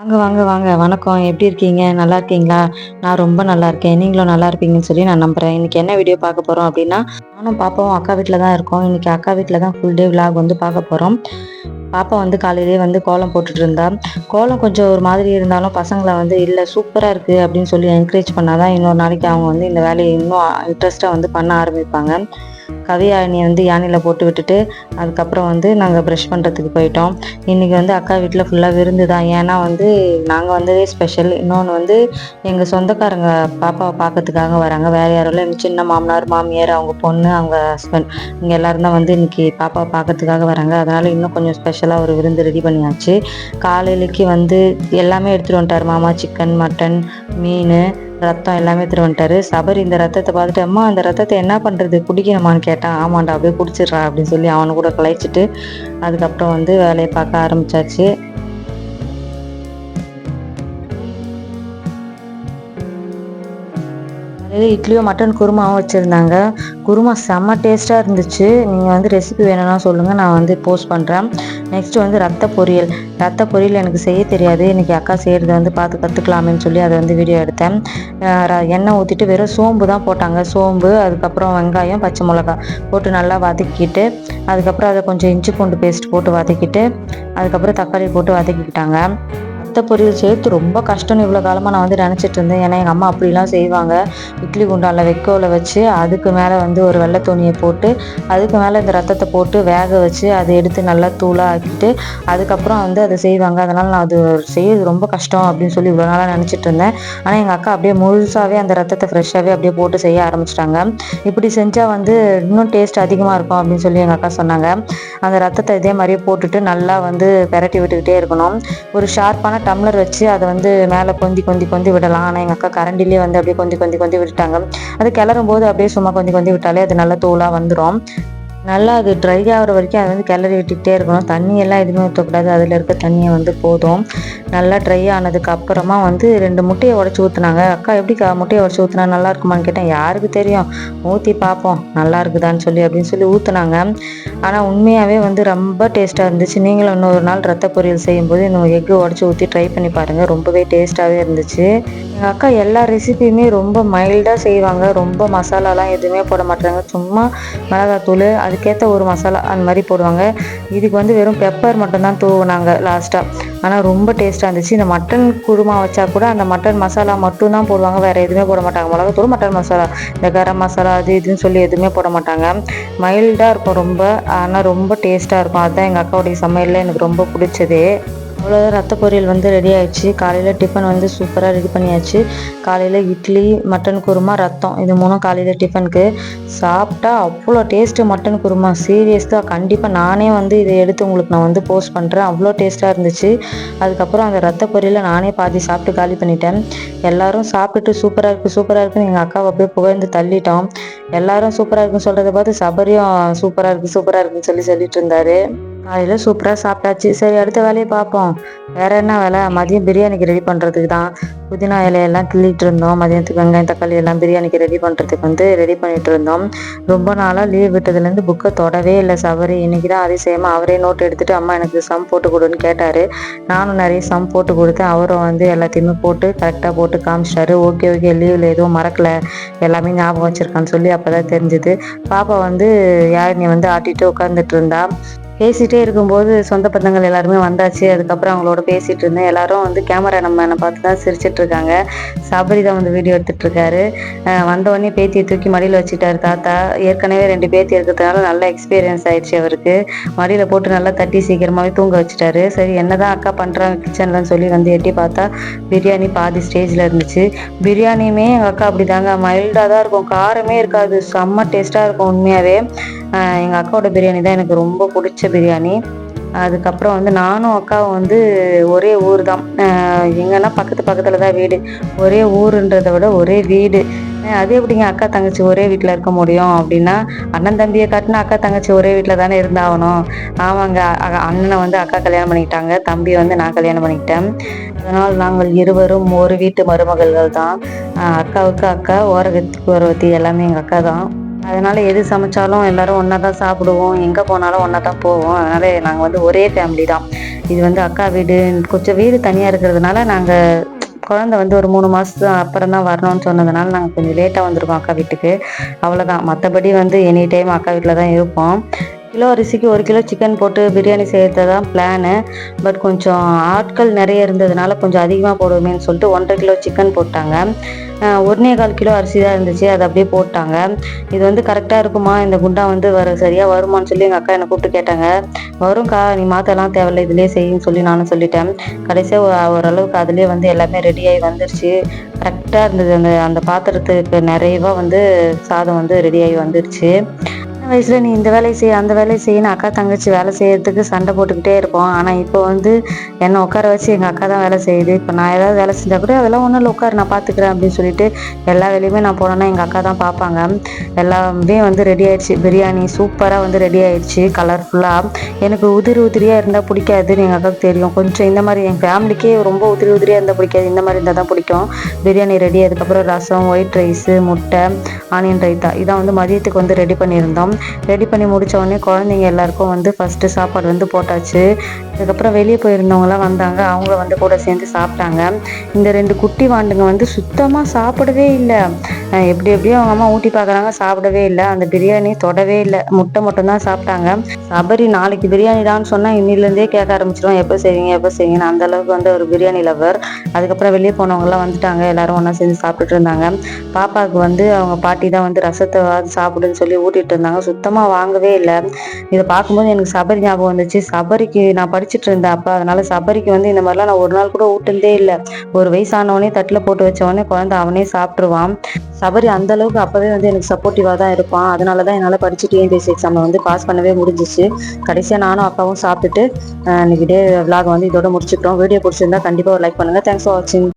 வாங்க வாங்க வாங்க. வணக்கம். எப்படி இருக்கீங்க? நல்லா இருக்கீங்களா? நான் ரொம்ப நல்லா இருக்கேன். நீங்களும் நல்லா இருப்பீங்கன்னு சொல்லி நான் நம்புறேன். இன்னைக்கு என்ன வீடியோ பார்க்க போறோம் அப்படின்னா நானும் பாப்பாவும் அக்கா வீட்டில் தான் இருக்கோம். இன்னைக்கு அக்கா வீட்டில் தான் ஃபுல் டே விலாக் வந்து பார்க்க போறோம். பாப்பா வந்து காலையிலேயே வந்து கோலம் போட்டுட்டு இருந்தா. கோலம் கொஞ்சம் ஒரு மாதிரி இருந்தாலும் பசங்களை வந்து இல்லை சூப்பராக இருக்குது அப்படின்னு சொல்லி என்கரேஜ் பண்ணாதான் இன்னொரு நாளைக்கு அவங்க வந்து இந்த வேலையை இன்னும் இன்ட்ரெஸ்ட்டாக வந்து பண்ண ஆரம்பிப்பாங்க. கவியாணியை வந்து யானையில் போட்டு விட்டுட்டு அதுக்கப்புறம் வந்து நாங்கள் ப்ரஷ் பண்ணுறதுக்கு போயிட்டோம். இன்றைக்கி வந்து அக்கா வீட்டில் ஃபுல்லாக விருந்து தான். ஏன்னா வந்து நாங்கள் வந்ததே ஸ்பெஷல் இன்னொன்று வந்து எங்கள் சொந்தக்காரங்க பாப்பாவை பார்க்கறதுக்காக வராங்க. வேறு யாரும் இல்லை. எங்கள் சின்ன மாமனார் மாமியார் அவங்க பொண்ணு அவங்க ஹஸ்பண்ட் இங்கே எல்லோரும் தான் வந்து இன்றைக்கி பாப்பாவை பார்க்கறதுக்காக வராங்க. அதனால் இன்னும் கொஞ்சம் ஸ்பெஷலாக ஒரு விருந்து ரெடி பண்ணியாச்சு. காலையிலக்கு வந்து எல்லாமே எடுத்துகிட்டு வந்துட்டார். மாமா சிக்கன் மட்டன் மீன் ரத்தம் எல்லாமே திருவன்ட்டாரு சபரி இந்த ரத்தத்தை பார்த்துட்டு அம்மா அந்த ரத்தத்தை என்ன பண்ணுறது குடிக்கணுமான்னு கேட்டான். ஆமாண்டா அப்படியே குடிச்சிடுறா அப்படின்னு சொல்லி அவனு கூட கலைச்சிட்டு அதுக்கப்புறம் வந்து வேலையை பார்க்க ஆரம்பிச்சாச்சு. இட்லியும் மட்டன் குருமாவும் வச்சுருந்தாங்க. குருமா செம்ம டேஸ்ட்டாக இருந்துச்சு. நீங்கள் வந்து ரெசிபி வேணும்னா சொல்லுங்கள் நான் வந்து போஸ்ட் பண்ணுறேன் நெக்ஸ்ட்டு வந்து ரத்த பொரியல். ரத்த பொரியல் எனக்கு செய்ய தெரியாது. இன்றைக்கி அக்கா செய்கிறத வந்து பார்த்து கற்றுக்கலாமேன்னு சொல்லி அதை வந்து வீடியோ எடுத்தேன். எண்ணெய் ஊற்றிட்டு வெறும் சோம்பு தான் போட்டாங்க. சோம்பு அதுக்கப்புறம் வெங்காயம் பச்சை மிளகா போட்டு நல்லா வதக்கிட்டு அதுக்கப்புறம் அதை கொஞ்சம் இஞ்சி பூண்டு பேஸ்ட் போட்டு வதக்கிட்டு அதுக்கப்புறம் தக்காளி போட்டு வதக்கிக்கிட்டாங்க. ரத்த பொரியல் சேர்த்து ரொம்ப கஷ்டம்னு இவ்வளோ காலமாக நான் வந்து நினச்சிட்டு இருந்தேன். ஏன்னா எங்கள் அம்மா அப்படிலாம் செய்வாங்க. இட்லி குண்டானில் வெக்கோவில் வச்சு அதுக்கு மேலே வந்து ஒரு வெள்ளை துணியை போட்டு அதுக்கு மேலே இந்த ரத்தத்தை போட்டு வேக வச்சு அதை எடுத்து நல்லா தூளாக ஆக்கிட்டு அதுக்கப்புறம் வந்து அதை செய்வாங்க. அதனால் நான் அது செய்யறது ரொம்ப கஷ்டம் அப்படின்னு சொல்லி இவ்வளோ நாளாக நினச்சிட்டு இருந்தேன். ஆனால் எங்கள் அக்கா அப்படியே முழுசாகவே அந்த ரத்தத்தை ஃப்ரெஷ்ஷாகவே அப்படியே போட்டு செய்ய ஆரம்பிச்சிட்டாங்க. இப்படி செஞ்சால் வந்து இன்னும் டேஸ்ட் அதிகமாக இருக்கும் அப்படின்னு சொல்லி எங்கள் அக்கா சொன்னாங்க. அந்த ரத்தத்தை இதே மாதிரியே போட்டுட்டு நல்லா வந்து பெரட்டி விட்டுக்கிட்டே இருக்கணும். ஒரு ஷார்ப்பான டம்ளர் வச்சு அதை வந்து மேலே கொந்தி கொந்தி கொந்தி விடலாம். ஆனால் எங்கள் அக்கா கரண்டிலே வந்து அப்படியே கொந்தி கொந்தி கொந்தி விட்டுட்டாங்க. அது கிளறும் போது அப்படியே சும்மா கொந்தி கொந்தி விட்டாலே அது நல்லா தூளாக வந்துடும் நல்லா அது ட்ரை ஆகிற வரைக்கும் அதை வந்து கிளறி விட்டுக்கிட்டே இருக்கணும். தண்ணியெல்லாம் எதுவுமே ஊற்றக்கூடாது அதில் இருக்க தண்ணியை வந்து போதும். நல்லா ட்ரை ஆனதுக்கு அப்புறமா வந்து ரெண்டு முட்டையை உடச்சி ஊற்றுனாங்க அக்கா எப்படி முட்டையை உடச்சி ஊற்றினா நல்லா இருக்குமான்னு கேட்டேன். யாருக்கு தெரியும்? ஊற்றி பார்ப்போம். நல்லா இருக்குதான்னு சொல்லி அப்படின்னு சொல்லி ஊற்றுனாங்க ஆனால் உண்மையாகவே வந்து ரொம்ப டேஸ்ட்டாக இருந்துச்சு. நீங்களும் இன்னொரு நாள் ரத்த பொரியல் செய்யும்போது இந்த எக்கு உடச்சி ஊற்றி ட்ரை பண்ணி பாருங்கள் ரொம்பவே டேஸ்ட்டாகவே இருந்துச்சு. எங்கள் அக்கா எல்லா ரெசிபியுமே ரொம்ப மைல்டாக செய்வாங்க. ரொம்ப மசாலாலாம் எதுவுமே போட மாட்டாங்க. சும்மா மிளகாத்தூள் அதுக்கேற்ற ஒரு மசாலா அந்த மாதிரி போடுவாங்க. இதுக்கு வந்து வெறும் பெப்பர் மட்டும்தான் தூவுனாங்க லாஸ்ட்டாக ஆனால் ரொம்ப டேஸ்ட்டாக இருந்துச்சு. இந்த மட்டன் குருமா வச்சா கூட அந்த மட்டன் மசாலா மட்டும்தான் போடுவாங்க. வேறு எதுவுமே போட மாட்டாங்க. மிளகாத்தூள் மட்டன் மசாலா. இந்த கரம் மசாலா அது இதுன்னு சொல்லி எதுவுமே போட மாட்டாங்க. மைல்டாக இருக்கும் ரொம்ப. ஆனால் ரொம்ப டேஸ்ட்டாக இருக்கும். அதுதான் எங்கள் அக்காவுடைய சமையலில் எனக்கு ரொம்ப பிடிச்சது. அவ்வளோதான் ரத்த பொரியல் வந்து ரெடி ஆயிடுச்சு. காலையில் டிஃபன் வந்து சூப்பராக ரெடி பண்ணியாச்சு. காலையில் இட்லி மட்டன் குருமா ரத்தம். இது மூணும் காலையில் டிஃபனுக்கு சாப்பிட்டா அவ்வளோ டேஸ்ட்டு மட்டன் குருமா. சீரியஸ் கண்டிப்பாக நானே வந்து இதை எடுத்து உங்களுக்கு நான் வந்து போஸ்ட் பண்ணுறேன் அவ்வளோ டேஸ்ட்டாக இருந்துச்சு. அதுக்கப்புறம் அந்த ரத்த பொரியலை நானே பாதி சாப்பிட்டு காலி பண்ணிட்டேன். எல்லாரும் சாப்பிட்டுட்டு சூப்பராக இருக்குது சூப்பராக இருக்குன்னு எங்கள் அக்காவை அப்படியே புகழ்ந்து தள்ளிட்டோம். எல்லாரும் சூப்பராக இருக்குன்னு சொல்கிறத பார்த்து சபரியும் சூப்பராக இருக்குது சூப்பராக இருக்குன்னு சொல்லி சொல்லிட்டு இருந்தாரு. காலையில் சூப்பராக சாப்பிட்டாச்சு. சரி அடுத்த வேலையை பார்ப்போம். வேற என்ன வேலை? மதியம் பிரியாணிக்கு ரெடி பண்ணுறதுக்கு தான். புதினா இலையெல்லாம் கிள்ளிட்டு இருந்தோம். மதியத்துக்கு வெங்காயம் தக்காளி எல்லாம் பிரியாணிக்கு ரெடி பண்ணுறதுக்கு வந்து ரெடி பண்ணிட்டு இருந்தோம். ரொம்ப நாளாக லீவ் விட்டதுலேருந்து புக்கை தொடவே இல்லை சவரி இன்னைக்கு தான் அதிசயமாக அவரே நோட் எடுத்துட்டு அம்மா எனக்கு சம் போட்டு கொடுன்னு கேட்டார். நானும் நிறைய சம் போட்டு கொடுத்தேன் அவரும் வந்து எல்லாத்தையுமே போட்டு கரெக்டாக போட்டு காமிச்சிட்டாரு. ஓகே ஓகே லீவில் எதுவும் மறக்கல. எல்லாமே ஞாபகம் வச்சிருக்கான்னு சொல்லி அப்போ தான் தெரிஞ்சுது. பாப்பா வந்து யாழினி வந்து ஆட்டிட்டு உட்காந்துட்டு இருந்தா? பேசிகிட்டே இருக்கும்போது சொந்த பந்தங்கள் எல்லாருமே வந்தாச்சு. அதுக்கப்புறம் அவங்களோட பேசிகிட்டு இருந்தேன். எல்லாரும் வந்து கேமரா நம்ம என்னை பார்த்து தான் சிரிச்சிட்ருக்காங்க சபரி தான் வந்து வீடியோ எடுத்துகிட்ருக்காரு வந்தவொடனே பேத்தியை தூக்கி மடியில் வச்சுட்டாரு தாத்தா. ஏற்கனவே ரெண்டு பேத்தி இருக்கிறதுனால நல்ல எக்ஸ்பீரியன்ஸ் ஆயிடுச்சு அவருக்கு. மடியில் போட்டு நல்லா தட்டி சீக்கிரமாகவே தூங்க வச்சுட்டாரு. சரி என்னதான் அக்கா பண்ணுறாங்க கிச்சன்லன்னு சொல்லி வந்து எட்டி பார்த்தா பிரியாணி பாதி ஸ்டேஜில் இருந்துச்சு. பிரியாணியுமே எங்கள் அக்கா அப்படி தாங்க மைல்டாக தான் இருக்கும். காரமே இருக்காது. செம்ம டேஸ்ட்டாக இருக்கும் உண்மையாகவே எங்கள் அக்காவோட பிரியாணி தான் எனக்கு ரொம்ப பிடிச்ச பிரியாணி. அதுக்கப்புறம் வந்து நானும் அக்காவும் வந்து ஒரே ஊர் தான். எங்கன்னா பக்கத்து பக்கத்தில் தான் வீடு. ஒரே ஊருன்றதை விட ஒரே வீடு. அது எப்படிங்க அக்கா தங்கச்சி ஒரே வீட்டில் இருக்க முடியும் அப்படின்னா அண்ணன் தம்பியை காட்டினா அக்கா தங்கச்சி ஒரே வீட்டில் தானே இருந்தாகணும். ஆமாங்க அண்ணனை வந்து அக்கா கல்யாணம் பண்ணிக்கிட்டாங்க தம்பியை வந்து நான் கல்யாணம் பண்ணிக்கிட்டேன். அதனால் நாங்கள் இருவரும் ஒரு வீட்டு மருமகள்கள் தான். அக்காவுக்கு அக்கா ஓரகத்துக்கு ஓரவத்தி எல்லாமே எங்கள் அக்கா தான். அதனால் எது சமைச்சாலும் எல்லோரும் ஒன்றா தான் சாப்பிடுவோம். எங்கே போனாலும் ஒன்றா தான் போவோம். அதனால் நாங்கள் வந்து ஒரே ஃபேமிலி தான். இது வந்து அக்கா வீடு. கொஞ்சம் வீடு தனியாக இருக்கிறதுனால நாங்கள் குழந்த வந்து ஒரு மூணு மாதம் அப்புறம் தான் வரணும்னு சொன்னதுனால நாங்கள் கொஞ்சம் லேட்டாக வந்திருக்கோம் அக்கா வீட்டுக்கு. அவ்வளோதான் மற்றபடி வந்து எனி டைம் அக்கா வீட்டில் தான் இருப்போம். கிலோ அரிசிக்கு ஒரு கிலோ சிக்கன் போட்டு பிரியாணி செய்யறது தான் பிளானு பட் கொஞ்சம் ஆட்கள் நிறைய இருந்ததுனால கொஞ்சம் அதிகமாக போடுவோமேன்னு சொல்லிட்டு ஒன்றரை கிலோ சிக்கன் போட்டாங்க. ஒன்றே கால் கிலோ அரிசி தான் இருந்துச்சு. அதை அப்படியே போட்டாங்க. இது வந்து கரெக்டாக இருக்குமா? இந்த குண்டா வந்து வர சரியாக வருமானு சொல்லி எங்கள் அக்கா என்னை கூப்பிட்டு கேட்டாங்க. வரும்க்கா நீ மாற்றலாம் தேவையில்ல இதுலேயே செய்யுன்னு சொல்லி நானும் சொல்லிட்டேன். கடைசியாக ஓரளவுக்கு அதுலேயே வந்து எல்லாமே ரெடியாகி வந்துருச்சு. கரெக்டாக இருந்தது அந்த அந்த பாத்திரத்துக்கு நிறைவாக வந்து சாதம் வந்து ரெடியாகி வந்துருச்சு. வயசில் நீ இந்த வேலையை செய் அந்த வேலையை செய்யணும் அக்கா தங்கச்சி வேலை செய்யறதுக்கு சண்டை போட்டுக்கிட்டே இருப்போம். ஆனால் இப்போ வந்து என்னை உட்கார வச்சு எங்கள் அக்கா தான் வேலை செய்யுது. இப்போ நான் ஏதாவது வேலை செஞ்சால் கூட அதெல்லாம் ஒன்றும் இல்லை உட்கார் நான் பார்த்துக்கிறேன் அப்படின்னு சொல்லிட்டு எல்லா வேலையுமே நான் போனேன்னா எங்கள் அக்கா தான் பார்ப்பாங்க. எல்லாமே வந்து ரெடி ஆயிடுச்சு. பிரியாணி சூப்பராக வந்து ரெடி ஆயிடுச்சு கலர்ஃபுல்லாக எனக்கு உதிரி உதிரியாக இருந்தால் பிடிக்காதுன்னு எங்கள் அக்காவுக்கு தெரியும். கொஞ்சம் இந்த மாதிரி என் ஃபேமிலிக்கே ரொம்ப உதிரி உதிரியாக இருந்தால் பிடிக்காது. இந்த மாதிரி இருந்தால் தான் பிடிக்கும். பிரியாணி ரெடி அதுக்கப்புறம் ரசம் ஒயிட் ரைஸு முட்டை ஆனியன் ரைத்தா. இதான் வந்து மதியத்துக்கு வந்து ரெடி பண்ணியிருந்தோம். ரெடி பண்ணி முடித்த உடனே குழந்தைங்க எல்லாருக்கும் வந்து ஃபஸ்ட்டு சாப்பாடு வந்து போட்டாச்சு. அதுக்கப்புறம் வெளியே போயிருந்தவங்களாம் வந்தாங்க. அவங்க வந்து கூட சேர்ந்து சாப்பிட்டாங்க. இந்த ரெண்டு குட்டி வாண்டுங்க வந்து சுத்தமாக சாப்பிடவே இல்லை. எப்படி எப்படியோ அவங்க அம்மா ஊட்டி பார்க்குறாங்க சாப்பிடவே இல்லை. அந்த பிரியாணி தொடவே இல்லை. முட்டை மட்டும்தான் சாப்பிட்டாங்க. சபரி நாளைக்கு பிரியாணி தான் சொன்னால் இன்னிலேருந்தே கேட்க ஆரம்பிச்சிடும் எப்போ செய்வீங்க எப்போ செய்வீங்கன்னு. அந்த அளவுக்கு வந்து ஒரு பிரியாணி லவர் அதுக்கப்புறம் வெளியே போனவங்கலாம் வந்துட்டாங்க. எல்லாரும் ஒன்றா சேர்ந்து சாப்பிட்டுட்டு இருந்தாங்க. பாப்பாவுக்கு வந்து அவங்க பாட்டி தான் வந்து ரசத்தை சாப்பிடுன்னு சொல்லி ஊட்டிட்டு இருந்தாங்க. சுத்தமாக வாங்கவே இல்லை. இதை பார்க்கும்போது எனக்கு சபரி ஞாபகம் வந்துச்சு. சபரிக்கு நான் படிச்சுட்டு இருந்தேன் அப்போ. அதனால சபரிக்கு வந்து இந்த மாதிரிலாம் நான் ஒரு நாள் கூட ஊட்டுந்தே இல்லை. ஒரு வயசானவனே தட்டில் போட்டு வச்சவனே குழந்தை அவனே சாப்பிட்ருவான் சபரி அந்த அளவுக்கு அப்போவே வந்து எனக்கு சப்போர்ட்டிவாக தான் இருப்பான். அதனால தான் என்னால் படிச்சு டிஎன்பிஎஸ்சி எக்ஸாமில் வந்து பாஸ் பண்ணவே முடிஞ்சிச்சு. கடைசியாக நானும் அப்பாவும் சாப்பிட்டுட்டு இன்னைக்கு டே விலாக் வந்து இதோட முடிச்சுக்கிறோம் வீடியோ பிடிச்சிருந்தா கண்டிப்பாக ஒரு லைக் பண்ணுங்கள் தேங்க்ஸ் ஃபார் வாட்சிங்